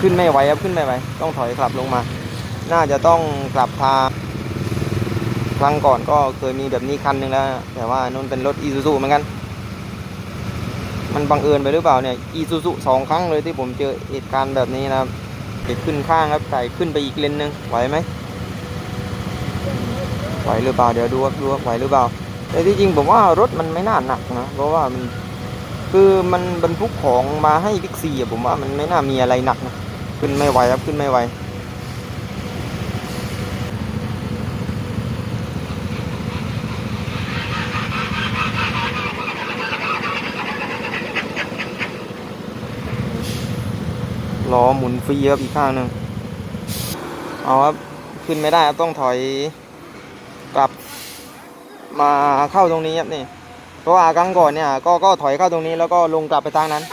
ขึ้นไม่ไหวครับขึ้นไม่ไหวต้องถอยกลับลงมา น่าจะต้องกลับทางครั้งก่อนก็เคยมีแบบนี้คันหนึ่งแล้ว แต่ว่านู่นเป็นรถอีซูซูเหมือนกัน มันบังเอิญไปหรือเปล่าเนี่ยอีซูซูสองครั้งเลยที่ผมเจอเหตุการณ์แบบนี้นะครับเด็กขึ้นข้างครับไก่ขึ้นไปอีกเลนหนึงไหวไหมไหวหรือเปล่าเดี๋ยวดูครับดูครับไหวหรือเปล่า แต่ที่จริงผมว่ารถมันไม่น่าหนักนะเพราะว่ามันคือมันบรรทุกของมาให้บิ๊กซีอะผมว่ามันไม่น่ามีอะไรหนักนะ ขึ้นไม่ไหวครับขึ้นไม่ไหวล้อหมุนฟรีครับอีกข้างหนึ่งเอาครับขึ้นไม่ได้ต้องถอยกลับมาเข้าตรงนี้ครับนี่เพราะว่าครั้งก่อนเนี่ยก็ก็ถอยเข้าตรงนี้แล้วก็ลงกลับไปทางนั้น